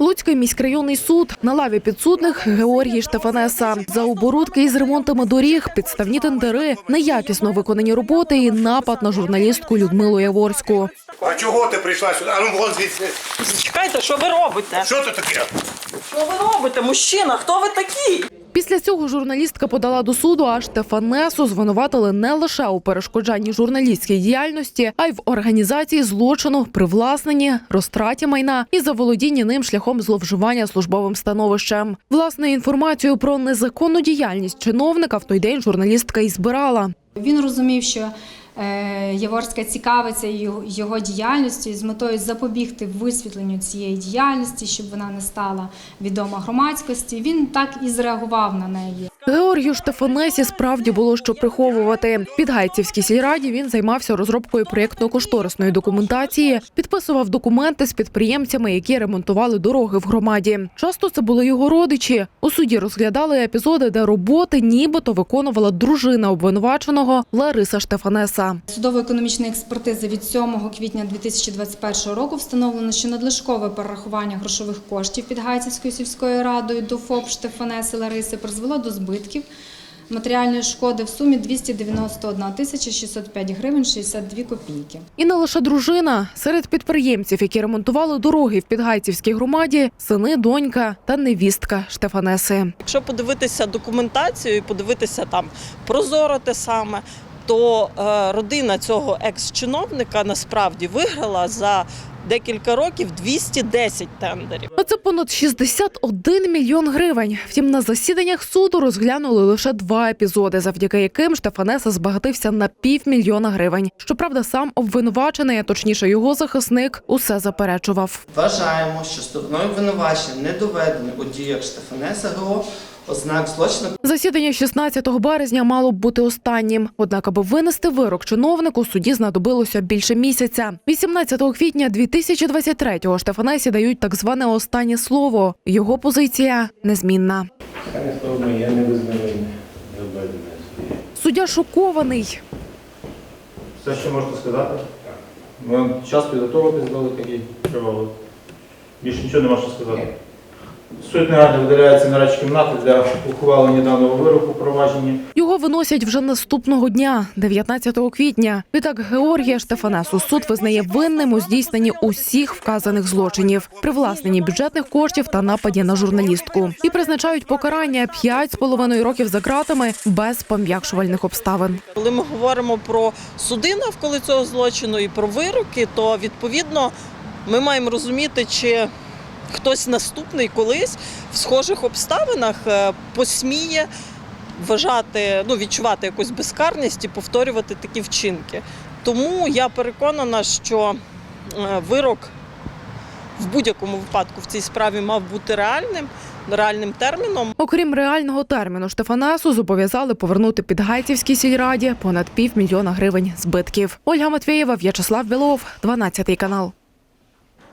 Луцький міськрайонний суд на лаві підсудних Георгій Штефанеса за оборудки із ремонтами доріг, підставні тендери, неякісно виконані роботи і напад на журналістку Людмилу Яворську. А чого ти прийшла сюди? А ну вон звідси. Чекайте, що ви робите? Що ти таке? Що ви робите? Мужчина, хто ви такий? Після цього журналістка подала до суду, а Штефанесу звинуватили не лише у перешкоджанні журналістській діяльності, а й в організації злочину, привласненні, розтраті майна і заволодінні ним шляхом зловживання службовим становищем. Власне інформацію про незаконну діяльність чиновника в той день журналістка і збирала. Він розумів, що Яворська цікавиться його діяльністю з метою запобігти висвітленню цієї діяльності, щоб вона не стала відома громадськості. Він так і зреагував на неї. Георгію Штефанесі справді було що приховувати. В Підгайцівській сільраді він займався розробкою проєктно-кошторисної документації, підписував документи з підприємцями, які ремонтували дороги в громаді. Часто це були його родичі. У суді розглядали епізоди, де роботи нібито виконувала дружина обвинуваченого Лариса Штефанеса. Судово-економічна експертиза від 7 квітня 2021 року встановлено, що надлишкове перерахування грошових коштів Підгайцівською сільською радою до ФОП Штефанеси Лариси призвело до збитків матеріальної шкоди в сумі 291 тисяча 605 гривень 62 копійки. І не лише дружина серед підприємців, які ремонтували дороги в Підгайцівській громаді, сини, донька та невістка Штефанеси. Якщо подивитися документацію і подивитися там прозоро те саме, то е, родина цього екс-чиновника насправді виграла за декілька років 210 тендерів. А це понад 61 мільйон гривень. Втім, на засіданнях суду розглянули лише два епізоди, завдяки яким Штефанеса збагатився на півмільйона гривень. Щоправда, сам обвинувачений, а точніше його захисник, усе заперечував. Вважаємо, що стороною обвинувачення не доведені у діях Штефанеса ГО ознак злочину Засідання 16 березня мало б бути останнім. Однак, аби винести вирок чиновнику, суді знадобилося більше місяця. 18 квітня 2023-го Штефанесі дають так зване останнє слово. Його позиція незмінна. Питання сторони я не визнаю. Суддя шокований. Все, що можете сказати? Ми час підготовитись дали такий тривалий. Більше нічого нема що сказати. Суд негайно видаляється на кімнати для ухвалення даного вироку в провадженні. Його виносять вже наступного дня, 19 квітня. Відтак Георгія Штефанесу суд визнає винним у здійсненні усіх вказаних злочинів, привласненні бюджетних коштів та нападі на журналістку. І призначають покарання 5,5 років за ґратами без пом'якшувальних обставин. Коли ми говоримо про суди навколо цього злочину і про вироки, то відповідно ми маємо розуміти, чи хтось наступний колись в схожих обставинах е, посміє вважати, ну відчувати якусь безкарність і повторювати такі вчинки. Тому я переконана, що е, вирок в будь-якому випадку в цій справі мав бути реальним, реальним терміном. Окрім реального терміну, Штефанесу зобов'язали повернути Підгайцівській сільраді понад півмільйона гривень збитків. Ольга Матвієва, В'ячеслав Білов, 12 канал.